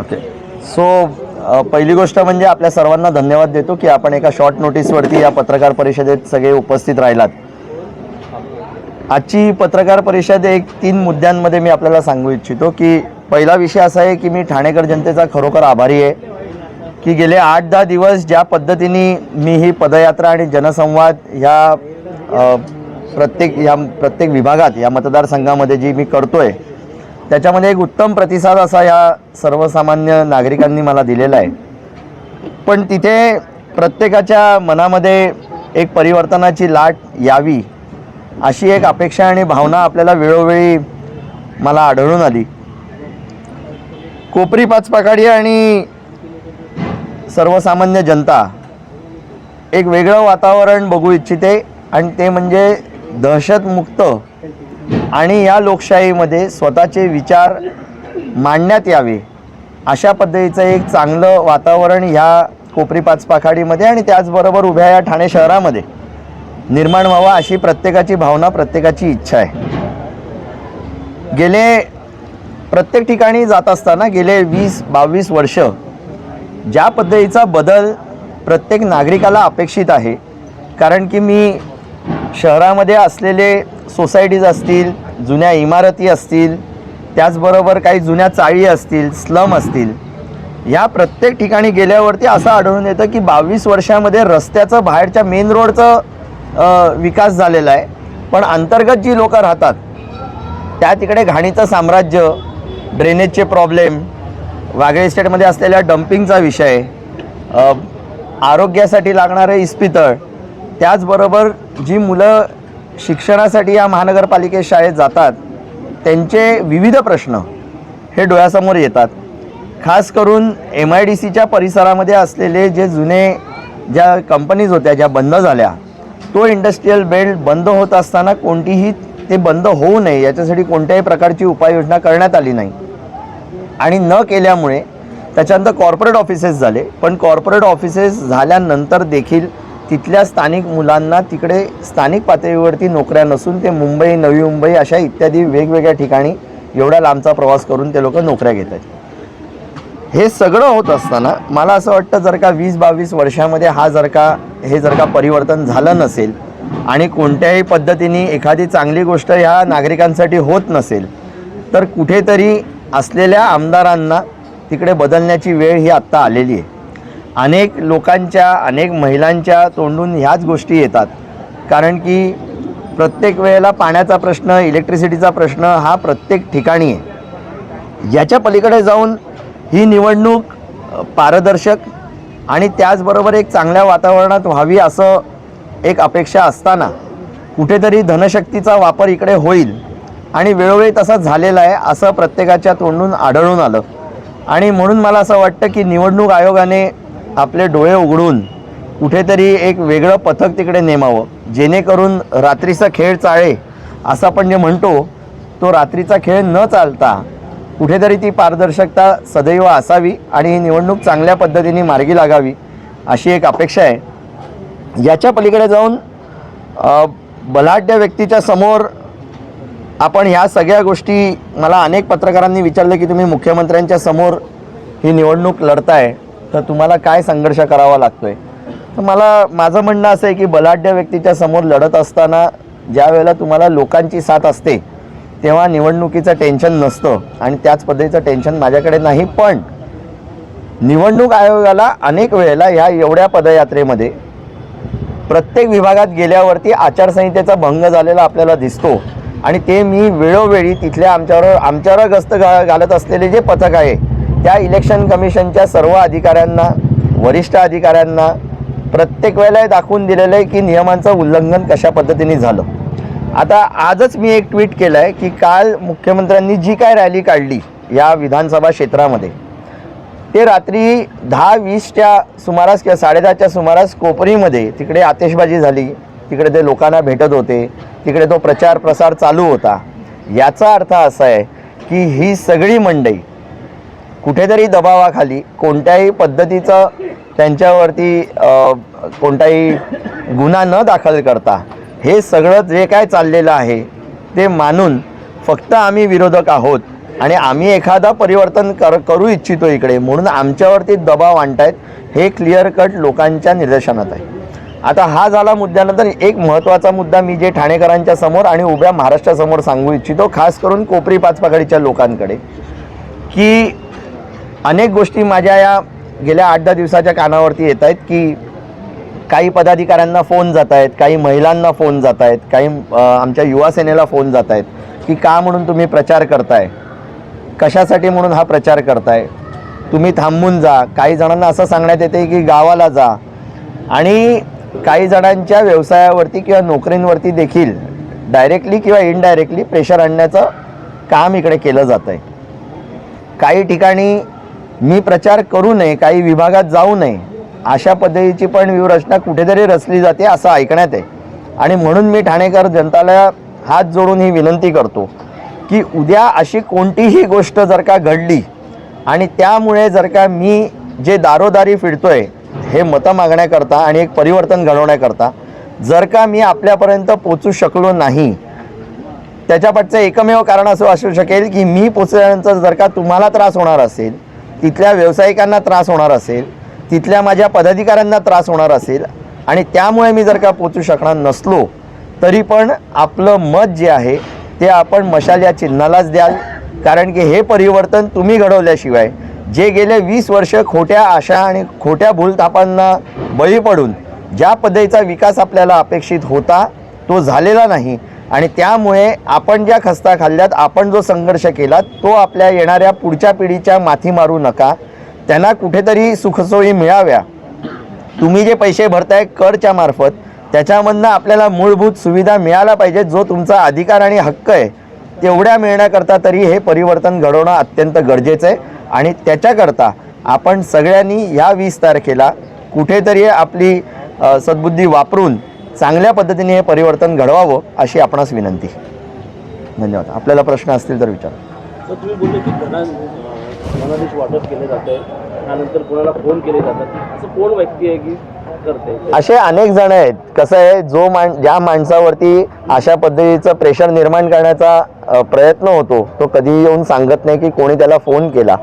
Okay so पहिली गोष्ट म्हणजे आपल्या सर्वांना धन्यवाद देतो की आपण एका शॉर्ट नोटीसवरती या पत्रकार परिषदेत सगळे उपस्थित राहिलात. आजची पत्रकार परिषद एक तीन मुद्द्यांमध्ये मी आपल्याला सांगू इच्छितो की पहिला विषय असा आहे की मी ठाणेकर जनतेचा खरोखर आभारी आहे की गेले आठ दहा दिवस ज्या पद्धतीने मी ही पदयात्रा आणि जनसंवाद ह्या प्रत्येक या प्रत्येक विभागात या मतदारसंघामध्ये जी मी करतो आहे त्याच्यामध्ये एक उत्तम प्रतिसाद असा या सर्वसामान्य नागरिकांनी मला दिलेला आहे. पण तिथे प्रत्येकाच्या मनामध्ये एक परिवर्तनाची लाट यावी अशी एक अपेक्षा आणि भावना आपल्याला वेळोवेळी मला आढळून आली. कोपरी पाचपाकाडी आणि सर्वसामान्य जनता एक वेगळं वातावरण बघू इच्छिते आणि ते म्हणजे दहशतमुक्त आणि या लोकशाहीमध्ये स्वतःचे विचार मांडण्यात यावे. अशा पद्धतीचं एक चांगलं वातावरण ह्या कोपरी पाचपाखाडीमध्ये आणि त्याचबरोबर उभ्या या ठाणे शहरामध्ये निर्माण व्हावा अशी प्रत्येकाची भावना प्रत्येकाची इच्छा आहे. गेले प्रत्येक ठिकाणी जात असताना गेले वीस बावीस वर्ष ज्या पद्धतीचा बदल प्रत्येक नागरिकाला अपेक्षित आहे. कारण की मी शहरामध्ये असलेले सोसायटीज असतील जुन्या इमारती असतील त्याचबरोबर काही जुन्या चाळी असतील स्लम असतील या प्रत्येक ठिकाणी गेल्यावरती असं आढळून येतं की बावीस वर्षामध्ये रस्त्याचं बाहेरच्या मेन रोडचं विकास झालेला आहे. पण अंतर्गत जी लोकं राहतात त्या तिकडे घाणीचं साम्राज्य ड्रेनेजचे प्रॉब्लेम वागळे इस्टेटमध्ये असलेल्या डम्पिंगचा विषय आरोग्यासाठी लागणारे इस्पितळ त्याचबरोबर जी मुलं शिक्षणासाठी या महानगरपालिकेत शाळेत जातात त्यांचे विविध प्रश्न हे डोळ्यासमोर येतात. खास करून एम आय डी सीच्या परिसरामध्ये असलेले जे जुने ज्या कंपनीज होत्या ज्या बंद झाल्या तो इंडस्ट्रीयल बेल्ट बंद होत असताना कोणतीही ते बंद होऊ नये याच्यासाठी कोणत्याही प्रकारची उपाययोजना करण्यात आली नाही. आणि न केल्यामुळे त्याच्यानंतर कॉर्पोरेट ऑफिसेस झाले. पण कॉर्पोरेट ऑफिसेस झाल्यानंतर देखील तिथल्या स्थानिक मुलांना तिकडे स्थानिक पातळीवरती नोकऱ्या नसून ते मुंबई नवी मुंबई अशा इत्यादी वेगवेगळ्या ठिकाणी एवढा लांबचा प्रवास करून ते लोक नोकऱ्या घेत आहेत. हे सगळं होत असताना मला असं वाटतं जर का वीस बावीस वर्षामध्ये हा जर का हे जर का परिवर्तन झालं नसेल आणि कोणत्याही पद्धतीने एखादी चांगली गोष्ट ह्या नागरिकांसाठी होत नसेल तर कुठेतरी असलेल्या आमदारांना तिकडे बदलण्याची वेळ ही आत्ता आलेली आहे. अनेक लोकांच्या अनेक महिलांच्या तोंडून ह्याच गोष्टी येतात. कारण की प्रत्येक वेळेला पाण्याचा प्रश्न इलेक्ट्रिसिटीचा प्रश्न हा प्रत्येक ठिकाणी आहे. याच्या पलीकडे जाऊन ही निवडणूक पारदर्शक आणि त्याचबरोबर एक चांगल्या वातावरणात व्हावी असं एक अपेक्षा असताना कुठेतरी धनशक्तीचा वापर इकडे होईल आणि वेळोवेळी तसा झालेला आहे असं प्रत्येकाच्या तोंडून आढळून आलं. आणि म्हणून मला असं वाटतं की निवडणूक आयोगाने आपले डोळे उघडून कुठेतरी एक वेगळं पथक तिकडे नेमावं. जेणेकरून रात्रीचा खेळ चाळे असं आपण जे म्हणतो तो रात्रीचा खेळ न चालता कुठेतरी ती पारदर्शकता सदैव असावी आणि ही निवडणूक चांगल्या पद्धतीने मार्गी लागावी अशी एक अपेक्षा आहे. याच्या पलीकडे जाऊन बलाढ्य व्यक्तीच्या समोर आपण ह्या सगळ्या गोष्टी मला अनेक पत्रकारांनी विचारलं की तुम्ही मुख्यमंत्र्यांच्या समोर ही निवडणूक लढताय. तर तुम्हाला काय संघर्ष करावा लागतोय? तर मला माझं म्हणणं असं आहे की बलाढ्य व्यक्तीच्या समोर लढत असताना ज्या वेळेला तुम्हाला लोकांची साथ असते तेव्हा निवडणुकीचं टेन्शन नसतं आणि त्याच पद्धतीचं टेन्शन माझ्याकडे नाही. पण निवडणूक आयोगाला अनेक वेळेला ह्या एवढ्या पदयात्रेमध्ये प्रत्येक विभागात गेल्यावरती आचारसंहितेचा भंग झालेला आपल्याला दिसतो. आणि ते मी वेळोवेळी तिथल्या आमच्यावर आमच्यावर गस्त घा घालत असलेले जे पथक आहे त्या इलेक्शन कमिशनच्या सर्व अधिकाऱ्यांना वरिष्ठ अधिकाऱ्यांना प्रत्येक वेळेला दाखवून दिलेलं आहे की नियमांचं उल्लंघन कशा पद्धतीने झालं. आता आजच मी एक ट्विट केलं आहे की काल मुख्यमंत्र्यांनी जी काय रॅली काढली या विधानसभा क्षेत्रामध्ये ते रात्री दहा वीसच्या सुमारास किंवा साडेदहाच्या सुमारास कोपरीमध्ये तिकडे आतिषबाजी झाली तिकडे ते लोकांना भेटत होते तिकडे तो प्रचार प्रसार चालू होता. याचा अर्थ असा आहे की ही सगळी मंडई कुठेतरी दबावाखाली कोणत्याही पद्धतीचं त्यांच्यावरती कोणताही गुन्हा न दाखल करता हे सगळं जे काय चाललेलं आहे ते मानून फक्त आम्ही विरोधक आहोत आणि आम्ही एखादा परिवर्तन कर करू इच्छितो इकडे म्हणून आमच्यावरती दबाव आणतायत हे क्लिअर कट लोकांच्या निदर्शनात आहे. आता हा झाला मुद्द्यानंतर एक महत्त्वाचा मुद्दा मी जे ठाणेकरांच्या समोर आणि उभ्या महाराष्ट्रासमोर सांगू इच्छितो खास करून कोपरी पाचपाकडीच्या लोकांकडे की अनेक गोष्टी माझ्या या गेल्या आठ दहा दिवसाच्या कानावरती येत आहेत की काही पदाधिकाऱ्यांना फोन जात आहेत काही महिलांना फोन जात आहेत काही आमच्या युवा सेनेला फोन जात आहेत की का म्हणून तुम्ही प्रचार करताय? कशासाठी म्हणून हा प्रचार करताय? तुम्ही थांबून जा. काही जणांना असं सांगण्यात येते की गावाला जा. आणि काही जणांच्या व्यवसायावरती किंवा नोकरींवरती देखील डायरेक्टली किंवा इनडायरेक्टली प्रेशर आणण्याचं काम इकडे केलं जात आहे काही ठिकाणी मी प्रचार करू नये काही विभागात जाऊ नये अशा पद्धतीची पण व्यूहरचना कुठेतरी रचली जाते असं ऐकण्यात आहे. आणि म्हणून मी ठाणेकर जनताला हात जोडून ही विनंती करतो की उद्या अशी कोणतीही गोष्ट जर का घडली आणि त्यामुळे जर का मी जे दारोदारी फिरतोय हे मतं मागण्याकरता आणि एक परिवर्तन घडवण्याकरता जर का मी आपल्यापर्यंत पोचू शकलो नाही त्याच्यापाठचं एकमेव कारण असं असू शकेल की मी पोचल्यानंतर जर का तुम्हाला त्रास होणार असेल तिथल्या व्यावसायिकांना त्रास होणार असेल तिथल्या माझ्या पदाधिकाऱ्यांना त्रास होणार असेल आणि त्यामुळे मी जर का पोचू शकणार नसलो तरी पण आपलं मत जे आहे ते आपण मशाल या चिन्हालाच द्याल. कारण की हे परिवर्तन तुम्ही घडवल्याशिवाय जे गेले वीस वर्ष खोट्या आशा आणि खोट्या भूलथापांना बळी पडून ज्या पद्धतीचा विकास आपल्याला अपेक्षित होता तो झालेला नाही. आणि त्यामुळे आपण ज्या खस्ता खाल्ल्यात आपण जो संघर्ष केला तो आपल्या येणाऱ्या पुढच्या पिढीच्या माथी मारू नका. त्यांना कुठेतरी सुखसोयी मिळाव्या. तुम्ही जे पैसे भरताय करच्या मार्फत त्याच्यामधनं आपल्याला मूलभूत सुविधा मिळाल्या पाहिजे जो तुमचा अधिकार आणि हक्क आहे. तेवढ्या मिळण्याकरता तरी हे परिवर्तन घडवणं अत्यंत गरजेचं आहे. आणि त्याच्याकरता आपण सगळ्यांनी ह्या वीस तारखेला कुठेतरी आपली सद्बुद्धी वापरून चांगल्या पद्धतीने हे परिवर्तन घडवावं अशी आपणास विनंती. धन्यवाद. आपल्याला प्रश्न असतील तर विचारा. तर तुम्ही बोलले की धना धनादेश वाटप केले जाते त्यानंतर कोणाला फोन केले जातात. असं कोण व्यक्ती आहे की करते? असे अनेक जण आहेत. कसं आहे जो मान ज्या माणसावरती अशा पद्धतीचं प्रेशर निर्माण करण्याचा प्रयत्न होतो तो कधीही येऊन सांगत नाही की कोणी त्याला फोन केला.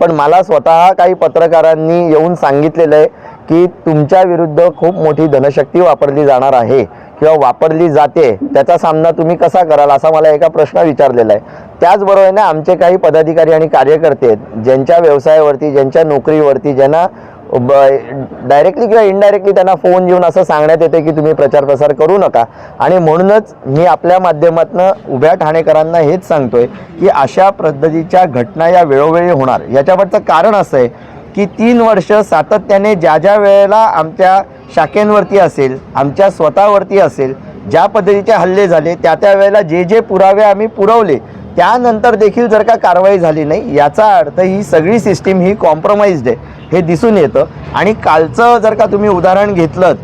पण मला स्वतः काही पत्रकारांनी येऊन सांगितलेलं आहे की तुमच्या विरुद्ध खूप मोठी धनशक्ती वापरली जाणार आहे किंवा वापरली जाते त्याचा सामना तुम्ही कसा कराल असा मला एका प्रश्न विचारलेला आहे. त्याचबरोबर ना आमचे काही पदाधिकारी आणि कार्यकर्ते आहेत ज्यांच्या व्यवसायावरती ज्यांच्या नोकरीवरती ज्यांना डायरेक्टली किंवा इनडायरेक्टली त्यांना फोन येऊन असं सांगण्यात येते की तुम्ही प्रचार प्रसार करू नका. आणि म्हणूनच मी आपल्या माध्यमातून उभ्या ठाणेकरांना हेच सांगतोय की अशा पद्धतीच्या घटना या वेळोवेळी होणार. याच्यावरचं कारण असं आहे की तीन वर्ष सातत्याने ज्या ज्या वेळेला आमच्या शाखेंवरती असेल आमच्या स्वतःवरती असेल ज्या पद्धतीचे हल्ले झाले त्या त्या वेळेला जे जे पुरावे आम्ही पुरवले त्यानंतर देखील जर का कारवाई झाली नाही याचा अर्थ ही सगळी सिस्टीम ही कॉम्प्रोमाइज्ड आहे हे दिसून येतं. आणि कालचं जर का तुम्ही उदाहरण घेतलं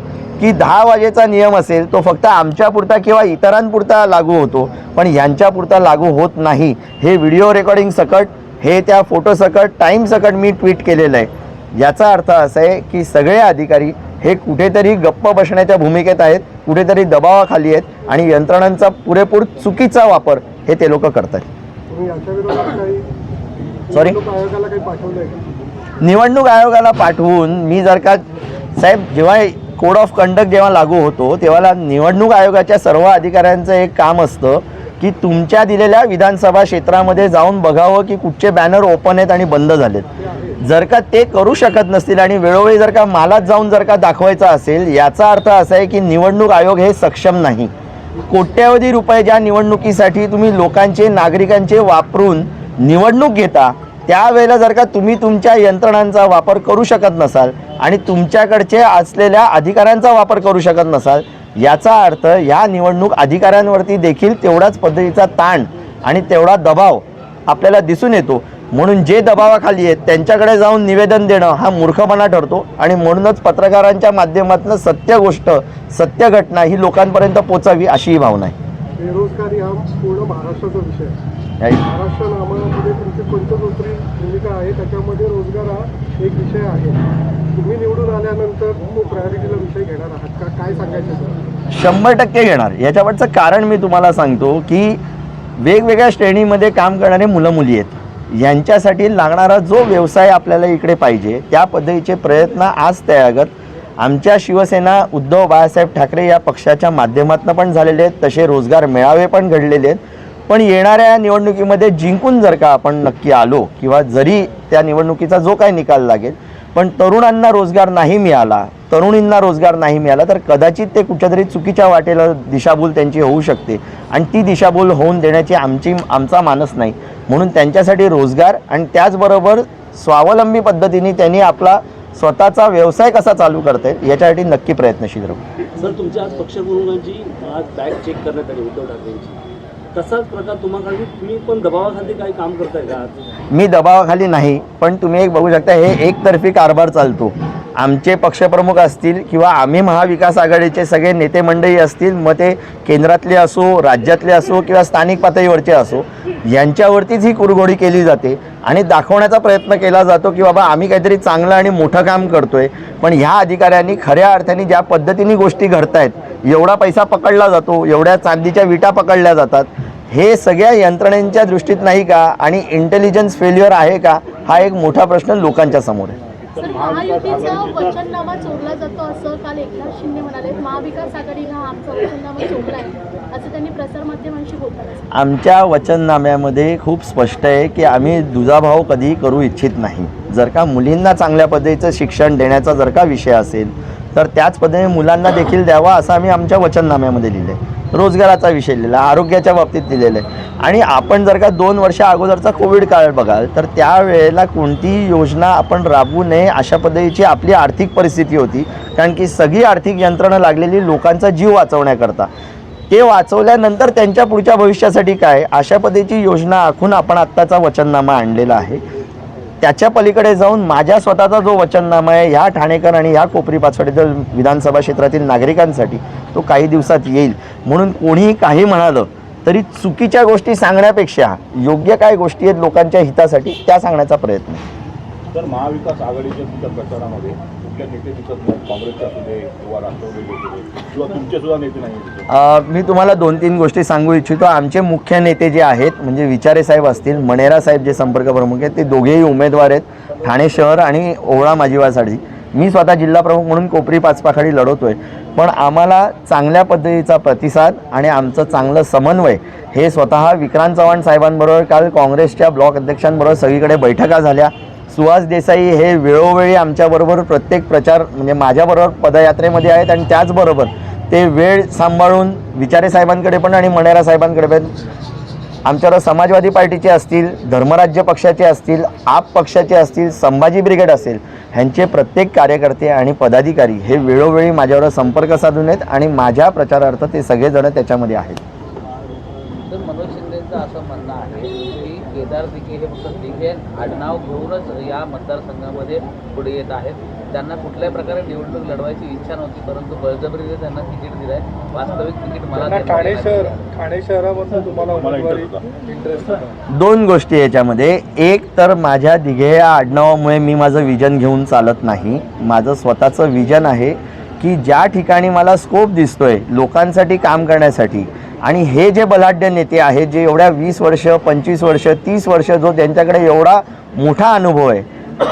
की दहा वाजेचा नियम असेल तो फक्त आमच्यापुरता किंवा इतरांपुरता लागू होतो पण यांच्यापुरता लागू होत नाही. हे व्हिडिओ रेकॉर्डिंग सकट हे त्या फोटो सकट टाईम सकट मी ट्विट केलेलं आहे. याचा अर्थ असा आहे की सगळे अधिकारी हे कुठेतरी गप्प बसण्याच्या भूमिकेत आहेत कुठेतरी दबावाखाली आहेत आणि यंत्रणांचा पुरेपूर चुकीचा वापर हे ते लोक करतात. तुम्ही याच्या विरोधात काही Sorry? निवडणूक आयोगाला काही पाठवलंय का? निवडणूक आयोगाला पाठवून मी जर का साहेब जेव्हा कोड ऑफ कंडक्ट जेव्हा लागू होतो तेव्हा निवडणूक आयोगाच्या सर्व अधिकाऱ्यांचं एक काम असतं की तुमच्या दिलेल्या विधानसभा क्षेत्रामध्ये जाऊन बघावं की कुठचे बॅनर ओपन आहेत आणि बंद झालेत. जर का ते करू शकत नसतील आणि वेळोवेळी जर का मालात जाऊन जर का दाखवायचा असेल याचा अर्थ असा आहे की निवडणूक आयोग हे सक्षम नाही. कोट्यावधी रुपये ज्या निवडणुकीसाठी तुम्ही लोकांचे नागरिकांचे वापरून निवडणूक घेता त्यावेळेला जर का तुम्ही तुमच्या यंत्रणांचा वापर करू शकत नसाल आणि तुमच्याकडचे असलेल्या अधिकाऱ्यांचा वापर करू शकत नसाल याचा अर्थ या निवडणूक अधिकाऱ्यांवरती देखील तेवढाच पद्धतीचा ताण आणि तेवढा दबाव आपल्याला दिसून येतो. म्हणून जे दबावाखाली आहेत त्यांच्याकडे जाऊन निवेदन देणं हा मूर्खपणा ठरतो. आणि म्हणूनच पत्रकारांच्या माध्यमातून सत्य गोष्ट सत्य घटना ही लोकांपर्यंत पोचावी अशी ही भावना आहे. बेरोजगारी हा पूर्ण महाराष्ट्राचा विषय आहे. महाराष्ट्र नामामध्ये तुमची पंचसूत्री भूमिका आहे त्याच्यामध्ये रोजगार हा एक विषय आहे. तुम्ही निवडून आल्यानंतर प्रायोरिटीला विषय घेणार आहात का? काय सांगायचं सर? शंभर टक्के घेणार. याच्यावरचं कारण मी तुम्हाला सांगतो की वेगवेगळ्या श्रेणीमध्ये काम करणारे मुलं मुली आहेत. यांच्यासाठी लागणारा जो व्यवसाय आपल्याला इकडे पाहिजे त्या पद्धतीचे प्रयत्न आज त्यागत आमच्या शिवसेना उद्धव बाळासाहेब ठाकरे या पक्षाच्या माध्यमातून पण झालेले आहेत. तसे रोजगार मेळावे पण घडलेले आहेत. पण येणाऱ्या निवडणुकीमध्ये जिंकून जर का आपण नक्की आलो किंवा जरी त्या निवडणुकीचा जो काही निकाल लागेल पण तरुणांना रोजगार नाही मिळाला तरुणींना रोजगार नाही मिळाला तर कदाचित ते कुठच्यातरी चुकीच्या वाटेला दिशाभूल त्यांची होऊ शकते. आणि ती दिशाभूल होऊन देण्याची आमची आमचा मानस नाही. म्हणून त्यांच्यासाठी रोजगार आणि त्याचबरोबर स्वावलंबी पद्धतीने त्यांनी आपला स्वतःचा व्यवसाय कसा चालू करता येईल याच्यासाठी नक्की प्रयत्नशील राहू. सर तुमच्या आज पक्षप्रमुखांची आज बॅग चेक करण्यात आली उद्धव ठाकरेंची. तसाच प्रकार तुम्हाला तुम्ही पण दबावाखाली काही काम करताय का? मी दबावाखाली नाही पण तुम्ही एक बघू शकता हे एकतर्फी कारभार चालतो. आमचे पक्षप्रमुख असतील किंवा आम्ही महाविकास आघाडीचे सगळे नेते मंडळी असतील मग ते केंद्रातले असो राज्यातले असो किंवा स्थानिक पातळीवरचे असो यांच्यावरतीच ही कुरघोडी केली जाते आणि दाखवण्याचा प्रयत्न केला जातो की बाबा आम्ही काहीतरी चांगलं आणि मोठं काम करतोय. पण ह्या अधिकाऱ्यांनी खऱ्या अर्थाने ज्या पद्धतीने गोष्टी घडत आहेत एवढा पैसा पकडला जातो एवढ्या चांदीच्या विटा पकडल्या जातात हे सगळ्या यंत्रणेच्या दृष्टीत नाही का? आणि इंटेलिजन्स फेल्युअर आहे का? हा एक मोठा प्रश्न लोकांच्या समोर आहे. हा. आमच्या वचननाम्यामध्ये खूप स्पष्ट आहे की आम्ही दुजाभाव कधी करू इच्छित नाही. जर का मुलींना चांगल्या पद्धतीचं शिक्षण देण्याचा जर का विषय असेल तर त्याच पद्धतीने मुलांना देखील द्यावा असं आम्ही आमच्या वचननाम्यामध्ये लिहिलं आहे रोजगाराचा विषय लिहिला आरोग्याच्या बाबतीत दिलेलं आहे. आणि आपण जर का दोन वर्षा अगोदरचा कोविड काळ बघाल तर त्यावेळेला कोणतीही योजना आपण राबवू नये अशा पद्धतीची आपली आर्थिक परिस्थिती होती. कारण की सगळी आर्थिक यंत्रणा लागलेली लोकांचा जीव वाचवण्याकरता. ते वाचवल्यानंतर त्यांच्या पुढच्या भविष्यासाठी काय? अशा पद्धतीची योजना आखून आपण आत्ताचा वचननामा आणलेला आहे. त्याच्या पलीकडे जाऊन माझ्या स्वतःचा जो वचननामा आहे ह्या ठाणेकर आणि ह्या कोपरी पाचवडीतील विधानसभा क्षेत्रातील नागरिकांसाठी तो काही दिवसात येईल. म्हणून कोणीही काही म्हणालं तरी चुकीच्या गोष्टी सांगण्यापेक्षा योग्य काय गोष्टी आहेत लोकांच्या हितासाठी त्या सांगण्याचा प्रयत्न तर महाविकास आघाडीच्या प्रचारामध्ये कुठल्या नेते दिसत काँग्रेसचे असू दे किंवा राष्ट्रवादी असू दे किंवा तुमचे सुद्धा नेते नाही मी तुम्हाला दोन तीन गोष्टी सांगू इच्छितो. आमचे मुख्य नेते जे आहेत म्हणजे विचारे साहेब असतील मणेरा साहेब जे संपर्क प्रमुख आहेत ते दोघेही उमेदवार आहेत. ठाणे शहर आणि ओवळा माजीवासाठी मी स्वतः जिल्हा प्रमुख म्हणून कोपरी पाचपाखाडी लढवतोय. पण आम्हाला चांगल्या पद्धतीचा प्रतिसाद आणि आमचं चांगलं समन्वय हे स्वतः विक्रांत चव्हाण साहेबांबरोबर काल काँग्रेसच्या ब्लॉक अध्यक्षांबरोबर सगळीकडे बैठका झाल्या. सुहास देसाई हे वेळोवेळी आमच्याबरोबर प्रत्येक प्रचार म्हणजे माझ्याबरोबर पदयात्रेमध्ये आहेत आणि त्याचबरोबर ते वेळ सांभाळून विचारे साहेबांकडे पण आणि मणेरा साहेबांकडे पण आमच्याकडं समाजवादी पार्टीचे असतील धर्मराज्य पक्षाचे असतील आप पक्षाचे असतील संभाजी ब्रिगेड असेल ह्यांचे प्रत्येक कार्यकर्ते आणि पदाधिकारी हे वेळोवेळी माझ्यावर संपर्क साधून आहेत आणि माझ्या प्रचारार्थ ते सगळेजण त्याच्यामध्ये आहेत. तर मनोज शिंदेचं असं म्हणणं आहे की केदार हे दिघे आडनाव घेऊनच या मतदारसंघामध्ये पुढे येत आहेत. त्यांना कुठल्याही प्रकारे निवडणूक लढवायची इच्छा नव्हती परंतु बळजबरीने त्यांना तिकीट दिलं आहे वास्तविक तिकीट मला ठाणे शहर. ठाणे शहराबद्दल तुम्हाला इंटरेस्ट दोन गोष्टी याच्यामध्ये. एक तर माझ्या दिघे या आडनावामुळे मी माझं विजन घेऊन चालत नाही. माझं स्वतःचं विजन आहे की ज्या ठिकाणी मला स्कोप दिसतोय लोकांसाठी काम करण्यासाठी आणि हे जे बलाढ्य नेते आहेत जे एवढ्या वीस वर्ष पंचवीस वर्ष तीस वर्ष जो त्यांच्याकडे एवढा मोठा अनुभव आहे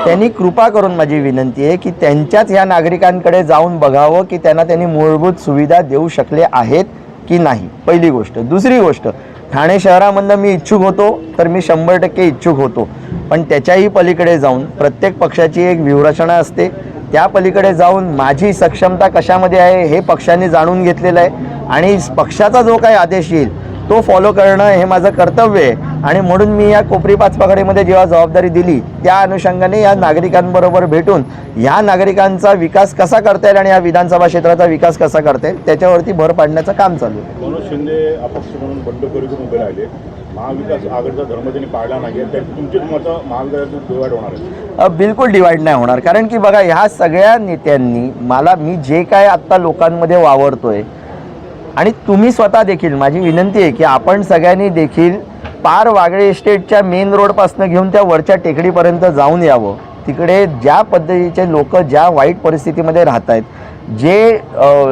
त्यांनी कृपा करून माझी विनंती आहे की त्यांच्याच ह्या नागरिकांकडे जाऊन बघावं की त्यांना त्यांनी मूलभूत सुविधा देऊ शकले आहेत की नाही. पहिली गोष्ट. दुसरी गोष्ट ठाणे शहरामधनं मी इच्छुक होतो तर मी शंभर टक्के इच्छुक होतो. पण त्याच्याही पलीकडे जाऊन प्रत्येक पक्षाची एक व्यूहरचना असते. त्या पलीकडे जाऊन माझी सक्षमता कशामध्ये आहे हे पक्षाने जाणून घेतलेलं आहे. आणि पक्षाचा जो काही आदेश येईल तो फॉलो करणं हे माझं कर्तव्य आहे. आणि म्हणून मी या कोपरी पाचपाखडीमध्ये जेव्हा जबाबदारी दिली त्या अनुषंगाने या नागरिकांबरोबर भेटून ह्या नागरिकांचा विकास कसा करता येईल आणि या विधानसभा क्षेत्राचा विकास कसा करता येईल त्याच्यावरती भर पाडण्याचं काम चालू आहे. महाविकास आघाडीचा धर्म त्यांनी पाळला नाही तर तुमचीच मतं महाविकासातून डिवाईड होणार आहे बिलकुल डिवाईड नाही होणार. कारण की बघा ह्या सगळ्या नेत्यांनी मला मी जे काय आत्ता लोकांमध्ये वावरतोय आणि तुम्ही स्वतः देखील माझी विनंती आहे की आपण सगळ्यांनी देखील पार वागळे इस्टेटच्या मेन रोडपासून घेऊन त्या वरच्या टेकडीपर्यंत जाऊन यावं. तिकडे ज्या पद्धतीचे लोक ज्या वाईट परिस्थितीमध्ये राहत आहेत जे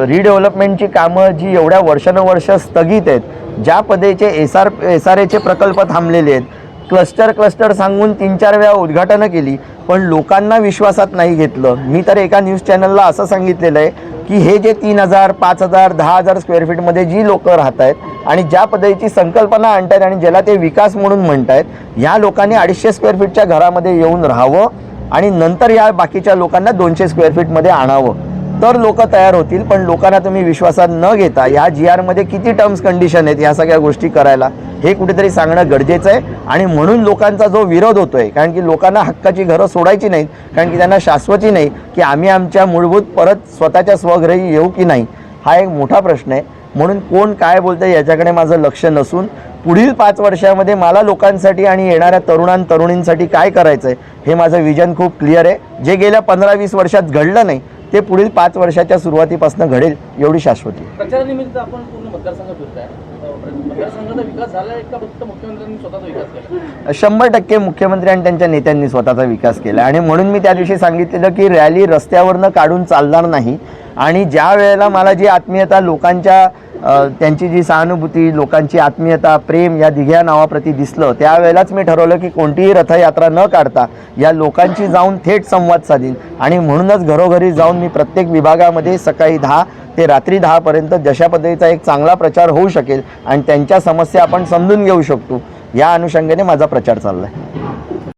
रिडेव्हलपमेंटची कामं जी एवढ्या वर्षानुवर्ष स्थगित आहेत ज्या पदेचे एस आर एस आर एचे प्रकल्प थांबलेले आहेत क्लस्टर क्लस्टर सांगून तीन चार वेळा उद्घाटनं केली पण लोकांना विश्वासात नाही घेतलं. मी तर एका न्यूज चॅनलला असं सांगितलेलं आहे की हे जे तीन हजार पाच हजार दहा हजार स्क्वेअर फीटमध्ये जी लोकं राहत आहेत आणि ज्या पद्धतीची संकल्पना आणतायत आणि ज्याला ते विकास म्हणून म्हणत आहेत ह्या लोकांनी अडीचशे स्क्वेअर फीटच्या घरामध्ये येऊन राहावं आणि नंतर या बाकीच्या लोकांना दोनशे स्क्वेअर फीटमध्ये आणावं. तर लोक तयार होतील पण लोकांना तुम्ही विश्वासात न घेता या जी आरमध्ये किती टर्म्स कंडिशन आहेत ह्या सगळ्या गोष्टी करायला हे कुठेतरी सांगणं गरजेचं आहे. आणि म्हणून लोकांचा जो विरोध होतो आहे कारण की लोकांना हक्काची घरं सोडायची नाहीत कारण की त्यांना शाश्वती नाही की आम्ही आमच्या मूलभूत परत स्वतःच्या स्वघरी येऊ की नाही हा एक मोठा प्रश्न आहे. म्हणून कोण काय बोलतं याच्याकडे माझं लक्ष नसून पुढील पाच वर्षामध्ये मला लोकांसाठी आणि येणाऱ्या तरुणां तरुणींसाठी काय करायचं आहे हे माझं विजन खूप क्लिअर आहे. जे गेल्या पंधरा वीस वर्षात घडलं नाही ते पुढील पाच वर्षाच्या सुरुवातीपासून घडेल एवढी शाश्वती आहे. प्रचारानिमित्त आपण पूर्ण मतदारसंघ फिरताय. मतदारसंघाचा विकास झालाय का फक्त मुख्यमंत्र्यांनी स्वतःचा विकास केला? शंभर टक्के मुख्यमंत्री आणि त्यांच्या नेत्यांनी स्वतःचा विकास केला आणि म्हणून मी त्या दिवशी सांगितलेलं की रॅली रस्त्यावरनं काढून चालणार नाही. आणि ज्या वेळेला मला जी आत्मीयता लोकांच्या त्यांची जी सहानुभूती लोकांची आत्मीयता प्रेम या दिघ्या नावाप्रती दिसलं त्यावेळेलाच मी ठरवलं की कोणतीही रथयात्रा न काढता या लोकांची जाऊन थेट संवाद साधीन. आणि म्हणूनच घरोघरी जाऊन मी प्रत्येक विभागामध्ये सकाळी दहा ते रात्री दहापर्यंत जशा पद्धतीचा एक चांगला प्रचार होऊ शकेल आणि त्यांच्या समस्या आपण समजून घेऊ शकतो. या अनुषंगाने माझा प्रचार चालला आहे